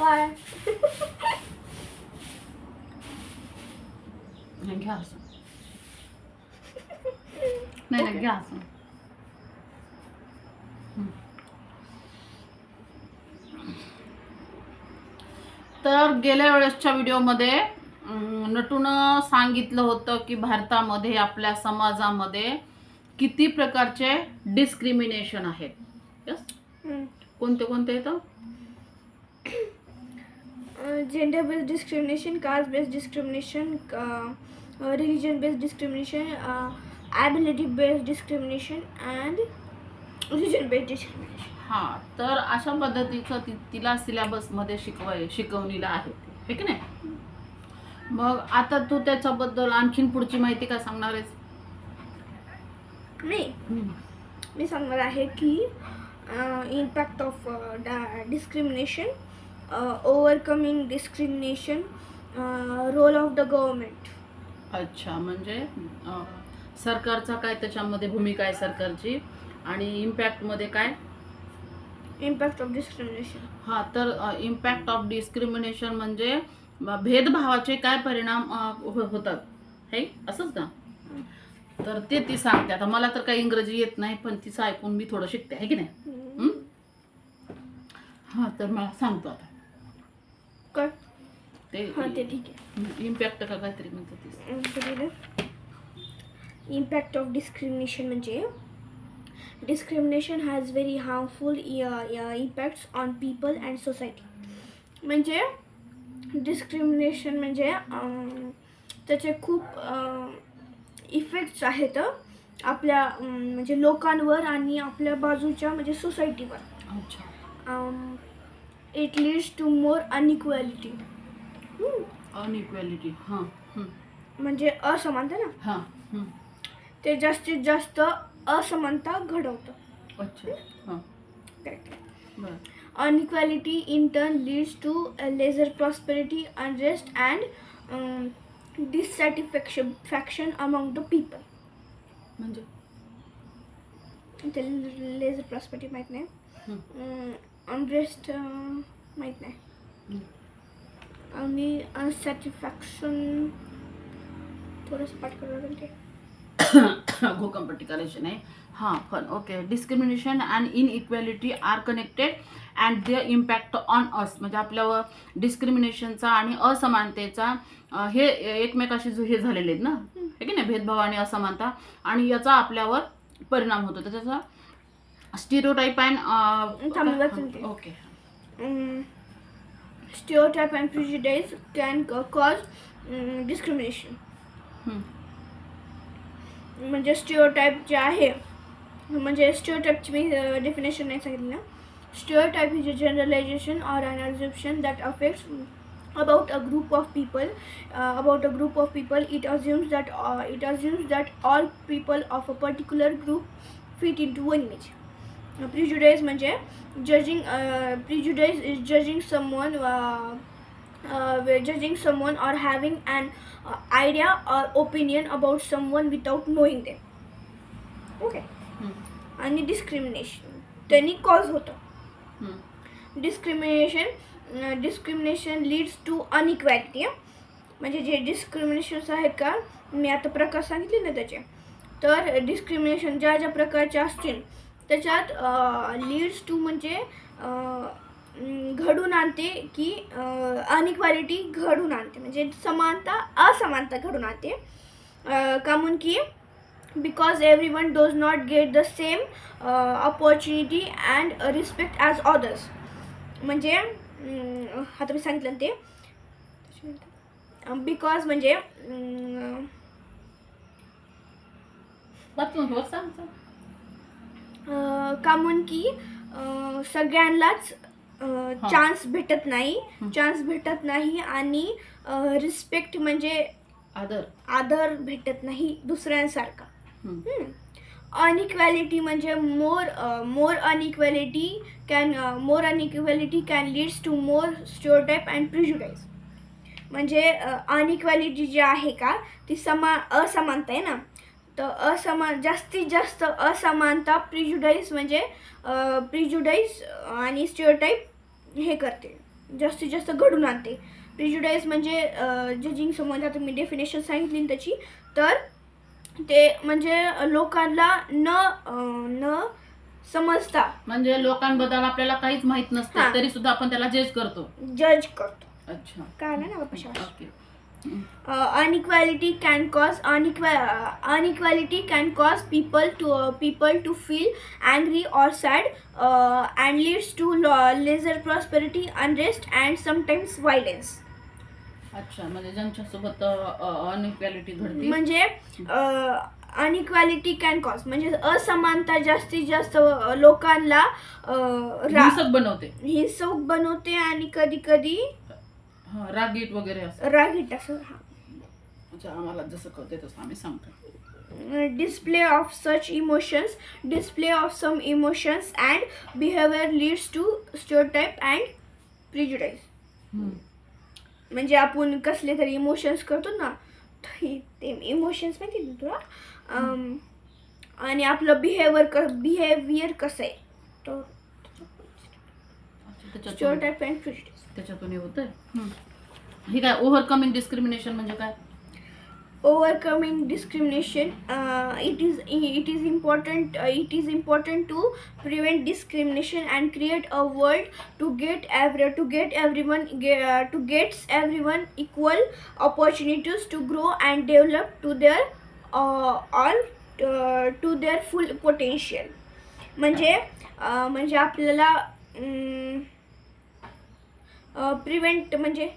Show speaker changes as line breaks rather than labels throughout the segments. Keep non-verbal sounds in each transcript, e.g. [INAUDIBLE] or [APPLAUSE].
काय
नाही, घ्या असं नाही नाही घ्या असं. तर गेल्या वेळेसच्या व्हिडिओमध्ये नटूनं सांगितलं होतं की भारतामध्ये आपल्या समाजामध्ये किती प्रकारचे डिस्क्रिमिनेशन आहेत. कोणते कोणते येतं?
Gender based discrimination caste based discrimination religion based discrimination ability based discrimination and religion based discrimination
हां तर अशा पद्धतीचं ति तिला सिलेबसमध्ये शिकवाय शिकवलेलं आहे हे की नाही? मग आता तू त्याच्याबद्दल आणखीन पुढची माहिती काय सांगणार आहेस?
मी मी सांगणार आहे की impact of discrimination overcoming discrimination role of the government
अच्छा म्हणजे सरकारचा काय त्याच्यामध्ये भूमिका आहे सरकारची? आणि इम्पॅक्टमध्ये काय?
इम्पॅक्ट ऑफ डिस्क्रिमिनेशन
हां तर इम्पॅक्ट ऑफ डिस्क्रिमिनेशन म्हणजे भेदभावाचे काय परिणाम हो- होतात? हे? असंच ना? तर ते ती सांगते. आता मला तर काही इंग्रजी येत नाही पण तिचं ऐकून मी थोडं शिकते. आहे की नाही? हां तर मला सांगतो आता.
काय
ते
हां ते ठीक आहे.
इम्पॅक्ट का काहीतरी म्हणतात
इम्पॅक्ट ऑफ डिस्क्रिमिनेशन म्हणजे discrimination has very harmful impacts on people and society म्हणजे डिस्क्रिमिनेशन म्हणजे त्याचे खूप इफेक्ट्स आहेत आपल्या म्हणजे लोकांवर आणि आपल्या बाजूच्या म्हणजे सोसायटीवर
अच्छा.
It leads to more inequality
inequality हां
म्हणजे असमानता ना?
हां
ते जास्तीत जास्त असमानता घडवतं.
अच्छा
inequality in turn leads to lesser prosperity unrest and dissatisfaction faction among the people
म्हणजे
लेझर प्रॉस्पेरिटी माहीत नाही. अनरेस्ट माहीत नाही. आणि अनसॅटिस्फॅक्शन थोडंसं पाठ करावं लागेल ते. [COUGHS]
भूकंपट्टी करायची नाही. हां पण okay discrimination and inequality are connected and the impact on us म्हणजे आपल्यावर डिस्क्रिमिनेशनचा आणि असमानतेचा हे एकमेकाशी जो हे झालेले आहेत ना हे की नाही? भेदभाव आणि असमानता. आणि याचा आपल्यावर परिणाम होतो. तर त्याचा stereotype and okay
stereotype and prejudice can cause discrimination म्हणजे स्टिओटाईप जे आहे म्हणजे स्टिओटाईपची मी डेफिनेशन नाही सांगितलं stereotype is a generalisation or an assumption that affects about a group of people about a group of people it assumes that it assumes that all people of a particular group fit into one image prejudice म्हणजे judging prejudice is judging someone judging someone or having and idea or opinion about someone without knowing they okay आणि discrimination त्यांनी cause होतं. Discrimination discrimination leads to inequality म्हणजे जे discriminations आहेत का? मी आता प्रकार सांगितले ना त्याचे. तर डिस्क्रिमिनेशन ज्या ज्या प्रकारचे असतील त्याच्यात लीड्स टू म्हणजे घडून आणते की अनइक्वालिटी घडून आणते. म्हणजे समानता असमानता घडून आणते. कामून का म्हणून की because everyone does not get the same opportunity and respect as others म्हणजे आता मी सांगितलं ते? बिकॉज म्हणजे अं, का म्हणून की अं, सगळ्यांनाच. चान्स भेटत नाही. चान्स भेटत नाही आणि रिस्पेक्ट म्हणजे
आदर
आदर भेटत नाही दुसऱ्यांसारखा. अनइक्वॅलिटी म्हणजे more more inequality can more inequality can leads to more stereotype and prejudice म्हणजे अनइक्वॅलिटी जी आहे का ती समा असमानता आहे ना तर असमान जास्तीत जास्त असमानता प्रिज्युडाईज म्हणजे प्रिज्युडाईज आणि स्टिओटाईप हे करते. जास्तीत जास्त घडून आणते. प्रिज्युडाईज म्हणजे जजिंग समज आता मी डेफिनेशन सांगितली त्याची तर ते म्हणजे लोकांना न न समजता.
म्हणजे लोकांबद्दल आपल्याला काहीच माहीत. नसतं तरी सुद्धा आपण त्याला जज करतो.
जज करतो.
अच्छा.
काय ना
okay.
Inequality can cause inequality inequality can cause people to people to feel angry or sad and leads to law lesser prosperity unrest and sometimes violence
अच्छा म्हणजे ज्यांच्यासोबत अनइक्वॅलिटी घडते.
म्हणजे अनइक्वॅलिटी कॅन कॉज म्हणजे असमानता जास्तीत जास्त लोकांना
हिंसक बनवते.
हिंसक बनवते आणि कधी कधी
हा, रागीट वगैरे असं.
रागीट असं हा.
अच्छा आम्हाला जसं कळते तसं आम्ही सांगतो
display of such emotions display of some emotions and behavior leads to stereotype and prejudice.
हम्म.
म्हणजे आपण कसले तरी इमोशन्स करतो ना तर हे- ते इमोशन्स माहिती ना तुला? अम, आणि आपलं बिहेवियर क बिहेवियर कसं आहे? तो
अच्छा, त्याच्यातून.
स्टिओटाईप अँड प्रिजुडिस
त्याच्यातून हे होतंय हे काय ओव्हरकमिंग डिस्क्रिमिनेशन म्हणजे काय
overcoming discrimination uh, it is it is important uh, it is important to prevent discrimination and create a world to get every to get everyone ge- uh, to gets everyone equal opportunities to grow and develop to their uh, all uh, to their full potential म्हणजे म्हणजे आपल्याला prevent म्हणजे?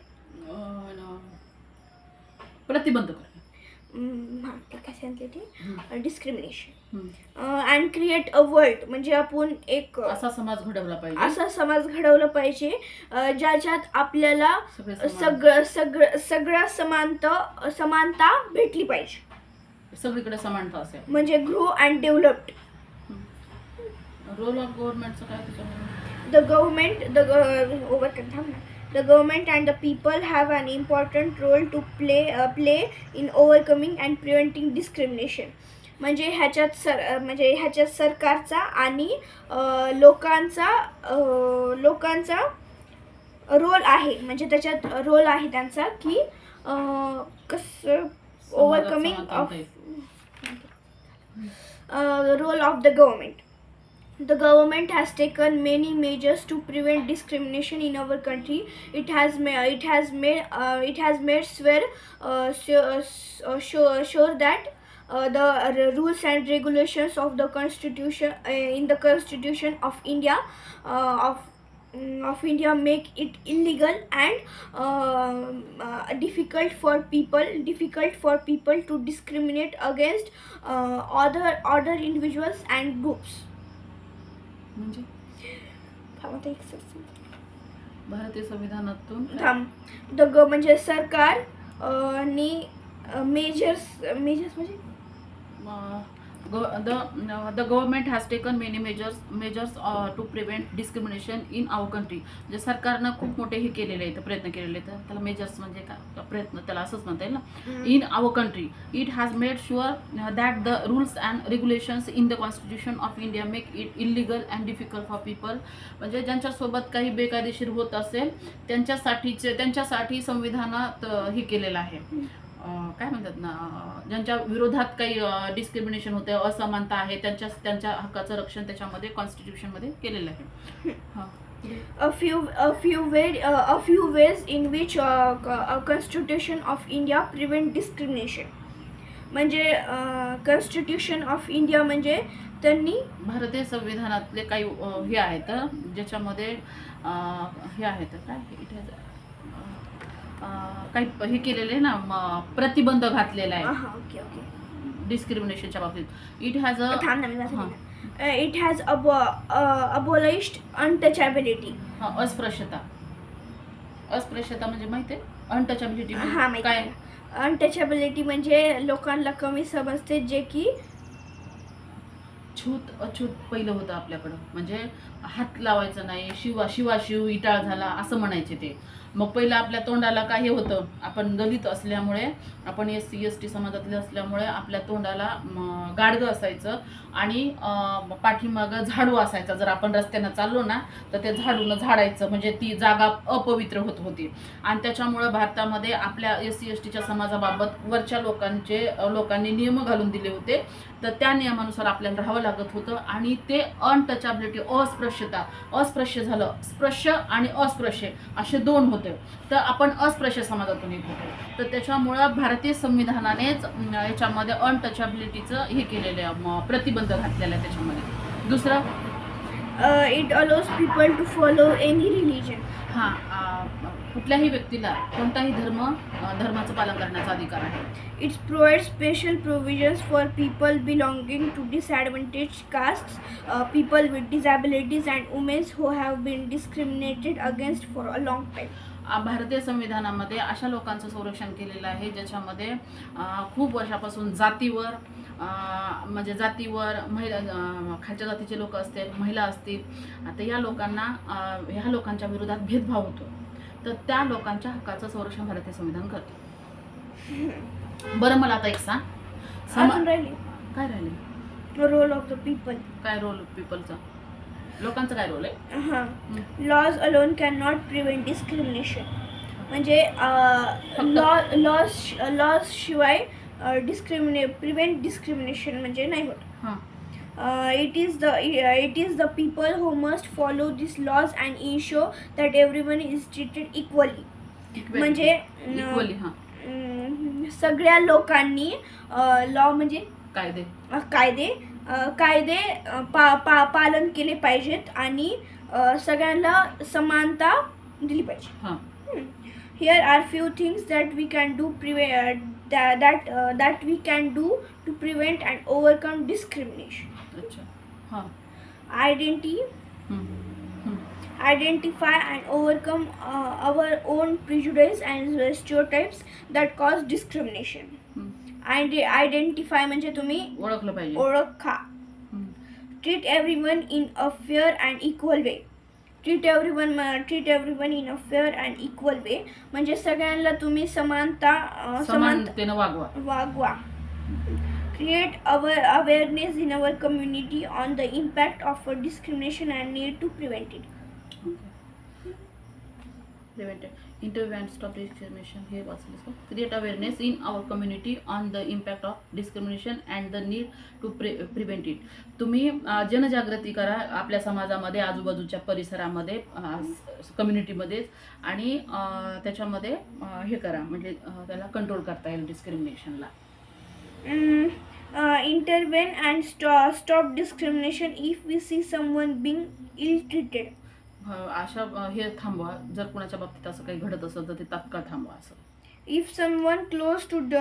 प्रतिबंध करणे.
Discrimination. And create a world म्हणजे आपण एक
असा समाज घडवला पाहिजे.
असा समाज घडवला पाहिजे ज्याच्यात आपल्याला
सगळे
सगळं सगळं सगळ्या समानता समानता भेटली पाहिजे.
सगळीकडे समानता असेल.
म्हणजे grow and developed
role of गव्हर्नमेंटचं काय
the government the go- over the government and the people have an important role to play uh, play in overcoming and preventing discrimination म्हणजे ह्याच्यात सर म्हणजे ह्याच्यात सरकारचा आणि लोकांचा लोकांचा रोल आहे म्हणजे त्याच्यात रोल आहे त्यांचा की कसं ओव्हरकमिंग ऑफ
समानता
uh, role of the government. Has taken many measures to prevent discrimination in our country. It has ma- it has made uh, it has made swear uh, sure, uh, sure, sure that uh, the rules and regulations of the constitution uh, in the constitution of India uh, of mm, of India make it illegal and um, uh, difficult for people difficult for people to discriminate against uh, other other individuals and groups.
म्हणजे?
एक.
भारतीय संविधानातून?
थांब. The ग म्हणजे सरकार नी measures measures म्हणजे?
The the government has taken many measures measures to prevent discrimination in our country म्हणजे सरकारनं खूप मोठे हे केलेले आहेत प्रयत्न केलेले आहेत. त्याला मेजर्स म्हणजे काय प्रयत्न त्याला असंच म्हणता येईल ना. in our country. It has made sure uh, that the rules and regulations in the Constitution of India make it illegal and difficult for people. म्हणजे ज्यांच्यासोबत काही बेकायदेशीर होत असेल त्यांच्यासाठीचे त्यांच्यासाठी संविधानात हे केलेलं आहे. काय म्हणतात ना अ, ज्यांच्या विरोधात काही डिस्क्रिमिनेशन होते असमानता आहे त्यांच्या त्यांच्या हक्काचं रक्षण त्याच्यामध्ये कॉन्स्टिट्यूशनमध्ये केलेलं आहे. [LAUGHS] हां.
A few a few way uh, a few ways in which uh, uh, constitution of india prevent discrimination. म्हणजे कॉन्स्टिट्यूशन ऑफ इंडिया म्हणजे त्यांनी
भारतीय संविधानातले काही अ, हे आहेत अ, ज्याच्यामध्ये अ, हे आहेत काय इथे अ, काही हे केलेले ना प्रतिबंध घातलेला आहे.
Okay okay.
डिस्क्रिमिनेशनच्या बाबतीत. इट हॅज अ
थांब ना मी. वाचते ना. It has abo- uh, abolished untouchability.
अस्पृश्यता. अस्पृश्यता म्हणजे माहिती आहे? अनटचॅबिलिटी
हा माहिती
काय?
आहे. अनटचॅबिलिटी म्हणजे लोकांना कमी समजते जे की
छूत अछूत पहिलं होतं आपल्याकडं. म्हणजे हात लावायचं नाही शिवा शिवा शिव इटाळ झाला असं म्हणायचे ते. मग पहिलं आपल्या तोंडाला काय हे होतं? आपण दलित असल्यामुळे आपण एस सी एस टी समाजातले असल्यामुळे आपल्या तोंडाला गाडगं असायचं आणि पाठीमागं झाडू असायचा. जर आपण रस्त्यानं चाललो ना तर ते झाडूनं झाडायचं. म्हणजे ती जागा अपवित्र होत होती. आणि त्याच्यामुळं भारतामध्ये आपल्या एस सी एस टीच्या समाजाबाबत वरच्या लोकांचे लोकांनी नियम घालून दिले होते. तर त्या नियमानुसार आपल्याला राहावं लागत होतं आणि ते अनटचॅबिलिटी अस्पृश्यता अस्पृश्य झालं. स्पृश्य आणि अस्पृश्य असे दोन होते. होतं तर आपण अस्पृश्य समाजातून येत होतो. तर त्याच्यामुळं भारतीय संविधानानेच याच्यामध्ये अनटचॅबिलिटीचं हे केलेलं आहे प्रतिबंध घातलेला आहे त्याच्यामध्ये. दुसरं?
It allows people to follow any religion
हां कुठल्याही व्यक्तीला कोणताही धर्म धर्माच पालन करण्याचा अधिकार आहे.
It's provide special provisions for people belonging to disadvantage caste people with disabilities and womens who have been discriminated against for a long
time भारतीय संविधानामध्ये अशा लोकांचं संरक्षण केलेलं आहे ज्याच्यामध्ये खूप वर्षापासून जातीवर म्हणजे जातीवर महिला खालच्या जातीचे लोक असतील महिला असतील आता या लोकांना ह्या लोकांच्या विरोधात भेदभाव होतो. तर त्या लोकांच्या हक्काचं संरक्षण भारतीय संविधान करते. बरं मला आता एक सांग. काय राहिले
रोल ऑफ द पीपल
काय रोल पीपलचा लोकांचा काय रोल आहे?
हां. Laws alone can not prevent discrimination म्हणजे लॉ लॉज लॉज शिवाय डिस्क्रिमिने प्रिव्हेंट डिस्क्रिमिनेशन म्हणजे नाही होत.
हां.
the uh, it is the people who must follow these laws and ensure that everyone is treated equally. म्हणजे
equally हां.
अं, सगळ्या लोकांनी लॉ म्हणजे
कायदे.
कायदे कायदे पा पा पालन केले पाहिजेत आणि सगळ्यांना समानता दिली पाहिजे.
हां.
Here are few things that we can do प्रिवे that that we can do to prevent and overcome discrimination
अच्छा. हां.
आयडेंटी identify and overcome uh, our own prejudice and stereotypes that cause discrimination. Identify म्हणजे तुम्ही
ओळखलं पाहिजे.
ओळखा.
Treat
everyone in a fair and equal way treat everyone treat everyone in a fair and equal way म्हणजे सगळ्यांना तुम्ही समानता
समानतेने वागवा.
वागवा. Create our awareness in our community on the impact of discrimination and need to
prevent it interview and stop discrimination here also create awareness in our community on the impact of discrimination and the need to pre prevent it. तुम्ही जनजागृती करा आपल्या समाजामध्ये आजूबाजूच्या परिसरामध्ये कम्युनिटीमध्येच आणि त्याच्यामध्ये हे करा. म्हणजे त्याला कंट्रोल करता येईल डिस्क्रिमिनेशनला
intervene and stop stop discrimination if we see someone being ill treated
अशा हे थांबवा. जर कुणाच्या बाबतीत असं काही घडत असेल तर ते तात्काळ थांबवा असं.
If someone close to the,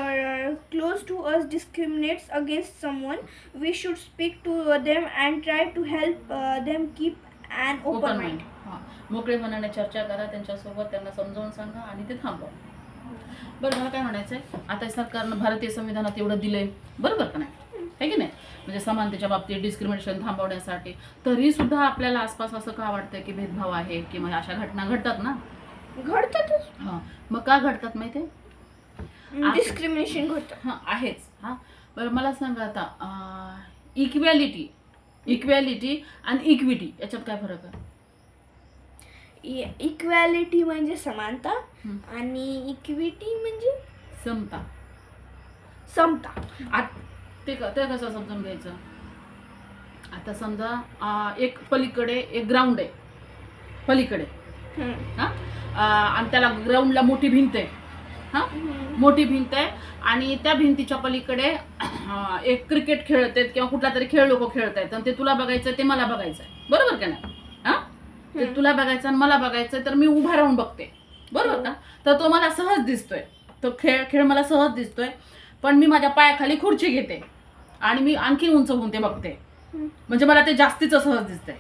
close to us discriminates against someone, we should speak to them and try to help uh, them keep an open,
open
mind.
Mind मोकळे मनाने चर्चा करा त्यांच्यासोबत त्यांना समजावून सांगा आणि ते थांबवा. बरं मला काय म्हणायचं आहे आता सरकारनं भारतीय संविधानात एवढं दिलंय. बरोबर का नाही? आहे की नाही? म्हणजे समानतेच्या बाबतीत डिस्क्रिमिनेशन थांबवण्यासाठी. तरी सुद्धा आपल्याला आसपास असं का वाटतं की भेदभाव आहे किंवा अशा घटना घडतात ना?
घडतातच.
हां. मग का घडतात माहिती आहे
डिस्क्रिमिनेशन घडतं.
हां आहेच. हां. बरं मला सांगा आता इक्वॅलिटी इक्वॅलिटी आणि इक्विटी याच्यात काय फरक आहे?
इक्वॅलिटी म्हणजे समानता. आणि इक्विटी म्हणजे
समता.
समता.
ते क ते कसं समजून घ्यायचं? आता समजा एक पलीकडे एक ग्राउंड आहे. पलीकडे.
हं.
आणि त्याला ग्राउंडला मोठी भिंत आहे. हां. मोठी भिंत आहे. आणि त्या भिंतीच्या पलीकडे एक क्रिकेट खेळत आहेत किंवा कुठला तरी खेळ लोक खेळत आहेत आणि ते तुला बघायचं ते मला बघायचं आहे बरोबर का नाही? हां? ते. तुला बघायचं आणि मला बघायचं तर मी उभा राहून बघते. बरोबर का? तर तो मला सहज दिसतोय. तो खेळ खेळ मला सहज दिसतोय. पण मी माझ्या पायाखाली खुर्ची घेते. आणि मी आणखी उंच होऊन ते बघते. म्हणजे मला ते जास्तीचं सहज दिसतंय.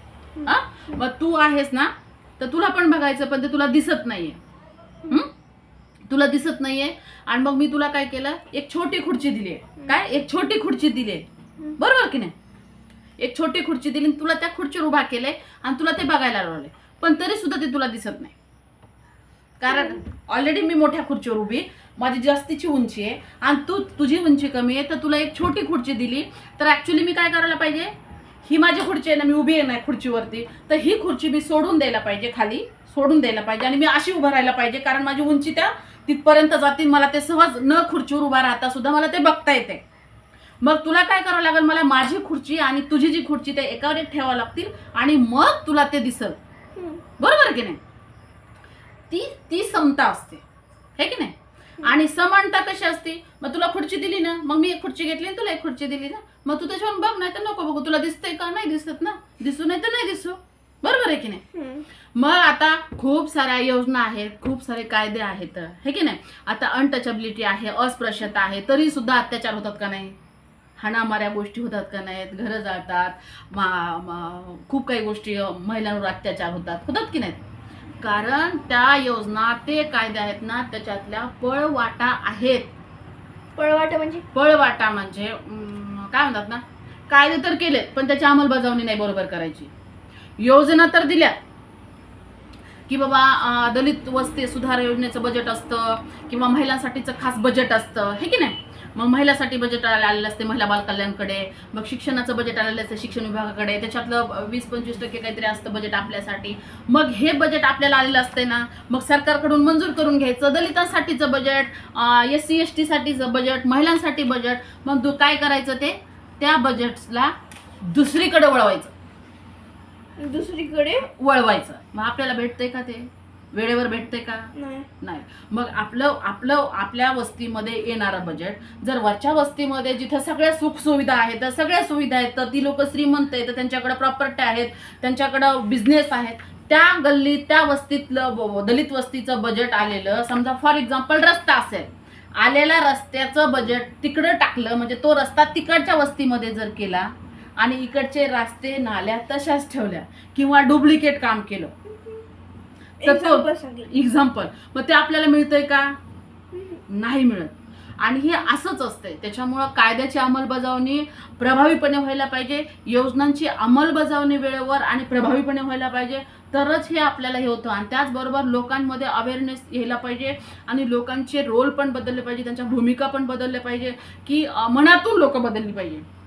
हा? मग तू आहेस ना तर तुला पण बघायचं पण ते तुला दिसत नाहीये. हं? तुला दिसत नाहीये. आणि मग मी तुला काय केलं? एक छोटी खुर्ची दिली काय? एक छोटी खुर्ची दिली बरोबर की नाही? एक छोटी खुर्ची दिली आणि तुला त्या खुर्चीवर उभा केलंय आणि तुला ते बघायला लावलंय. पण तरी सुद्धा ते तुला दिसत नाही. कारण ऑलरेडी मी मोठ्या खुर्चीवर उभी माझी जास्तीची उंची आहे. आणि तू तुझी उंची कमी आहे तर तुला एक छोटी खुर्ची दिली. तर ऍक्च्युली मी काय करायला पाहिजे? ही माझी खुर्ची आहे ना मी उभी आहे ना खुर्चीवरती. तर ही खुर्ची मी सोडून द्यायला पाहिजे खाली. सोडून द्यायला पाहिजे. आणि मी अशी उभं राहायला पाहिजे कारण माझी उंची त्या तिथपर्यंत जातील. मला ते सहज न खुर्चीवर उभा राहता सुद्धा मला ते बघता येते. मग तुला काय करावं लागेल? मला माझी खुर्ची आणि तुझी जी खुर्ची ते एकावर एक ठेवावं लागतील. आणि मग तुला ते दिसल. बरोबर की नाही? ती ती समता असते. हे की नाही? आणि समानता कशी असते? मग तुला खुर्ची दिली ना मग मी एक खुर्ची घेतली तुला एक खुर्ची दिली ना. मग तू त्याच्यावर बघ नाही तर नको बघू. तुला दिसतंय का? नाही दिसत ना. दिसू नाही तर नाही दिसू. बरोबर आहे की नाही. मग आता खूप साऱ्या योजना आहेत खूप सारे कायदे आहेत. हे की नाही? आता अनटचबिलिटी आहे अस्पृश्यता आहे तरी सुद्धा अत्याचार होतात का नाही? हाणामाऱ्या गोष्टी होतात का नाहीत? घरं जातात खूप काही गोष्टी महिलांवर अत्याचार होतात. होतात की नाहीत? कारण त्या योजना ते कायदे आहेत ना त्याच्यातल्या पळवाटा आहेत.
पळवाटा म्हणजे?
पळवाटा म्हणजे अं, काय म्हणतात ना कायदे तर केलेत पण त्याची अंमलबजावणी नाही बरोबर करायची. योजना तर दिल्या की बाबा अं, दलित वस्ती सुधार योजनेचं बजेट असतं किंवा महिलांसाठीचं खास बजेट असतं हे की नाही? मग महिलासाठी बजेट आलेलं असते महिला बाल कल्याणकडे. मग शिक्षणाचं बजेट आलेलं असतं शिक्षण विभागाकडे. त्याच्यातलं वीस पंचवीस टक्के काहीतरी असतं बजेट आपल्यासाठी. मग हे बजेट आपल्याला आलेलं असते ना मग सरकारकडून मंजूर करून घ्यायचं. दलितांसाठीचं बजेट एस सी एस टीसाठीचं बजेट महिलांसाठी बजेट मग तू काय करायचं ते? त्या बजेट्सला दुसरीकडे वळवायचं.
दुसरीकडे?
वळवायचं. मग आपल्याला भेटतंय का ते? वेळेवर भेटतंय का?
नाही.
मग आपलं आपलं आपल्या वस्तीमध्ये येणारं बजेट जर वरच्या वस्तीमध्ये जिथं सगळ्या सुखसुविधा आहेत तर सगळ्या सुविधा आहेत तर ती लोक श्रीमंत आहेत तर त्यांच्याकडे प्रॉपर्टी आहेत त्यांच्याकडं बिझनेस आहेत त्या गल्लीत त्या वस्तीतलं दलित वस्तीचं बजेट आलेलं समजा फॉर एक्झाम्पल रस्ता असेल आलेल्या रस्त्याचं बजेट तिकडं टाकलं म्हणजे तो रस्ता तिकडच्या वस्तीमध्ये जर केला आणि इकडचे रस्ते नाल्या तशाच ठेवल्या किंवा डुप्लिकेट काम केलं तर तो-
एक्झाम्पल
मग ते आपल्याला मिळतंय का? नाही मिळत. आणि हे असंच असतंय. त्याच्यामुळं कायद्याची अंमलबजावणी प्रभावीपणे व्हायला पाहिजे योजनांची अंमलबजावणी वेळेवर आणि प्रभावीपणे व्हायला पाहिजे तरच हे आपल्याला हे होतं. आणि त्याचबरोबर लोकांमध्ये अवेअरनेस यायला पाहिजे आणि लोकांचे रोल पण बदलले पाहिजे त्यांच्या भूमिका पण बदलल्या पाहिजे की मनातून लोक बदलली पाहिजे.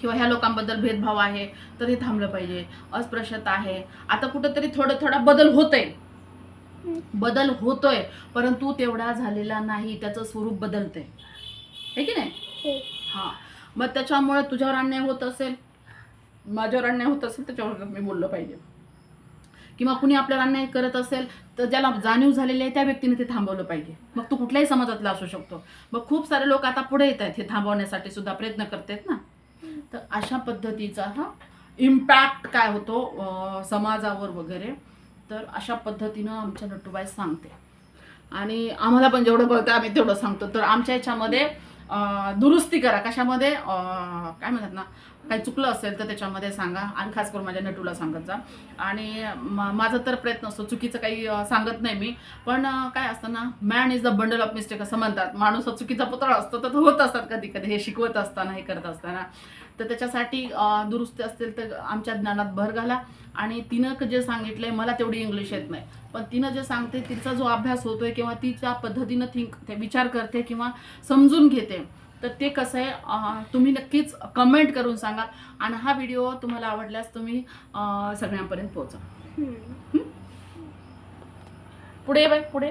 किंवा ह्या लोकांबद्दल भेदभाव आहे तर हे थांबलं पाहिजे. अस्पृश्यता आहे. आता कुठंतरी थोडं थोडा बदल होतंय. बदल होतोय परंतु तेवढा झालेला नाही. त्याचं स्वरूप बदलतंय. हे की नाही?
हो.
हां. मग त्याच्यामुळे तुझ्यावर अन्याय होत असेल माझ्यावर अन्याय होत असेल त्याच्यावर मी बोललं पाहिजे. किंवा कुणी आपल्याला अन्याय करत असेल तर ज्याला जाणीव झालेली आहे त्या व्यक्तीने ते थांबवलं पाहिजे. मग तू कुठल्याही समाजातला असू शकतो. मग खूप सारे लोक आता पुढे येत आहेत हे थांबवण्यासाठी सुद्धा प्रयत्न करतात ना. तर अशा पद्धतीचा हा इम्पॅक्ट काय होतो समाजावर वगैरे. तर अशा पद्धतीनं आमच्या नटूबाई सांगते. आणि आम्हाला पण जेवढं कळतं आम्ही तेवढं सांगतो. तर आमच्या याच्यामध्ये दुरुस्ती करा. कशामध्ये? काय म्हणतात ना? काही चुकलं असेल तर त्याच्यामध्ये सांगा. आणि खास करून माझ्या नटूला सांगत जा. आणि माझा तर प्रयत्न असतो. चुकीचं काही सांगत नाही मी. पण काय असतं ना man is the bundle of mistake असं म्हणतात. माणूस हा चुकीचा पुतळा असतो तर तो होत असतात कधी कधी हे शिकवत असताना हे करत असताना. तर त्याच्यासाठी दुरुस्ती असतील तर आमच्या ज्ञानात भर घाला. आणि तिनं जे सांगितलंय मला तेवढी इंग्लिश येत नाही. पण तिनं जे सांगते तिचा जो अभ्यास होतोय किंवा तिच्या पद्धतीनं थिंक ते विचार करते किंवा समजून घेते तर ते कसं आहे तुम्ही नक्कीच कमेंट करून सांगा. आणि हा व्हिडिओ तुम्हाला आवडल्यास तुम्ही सगळ्यांपर्यंत पोहोचा. पुढे बाय पुढे.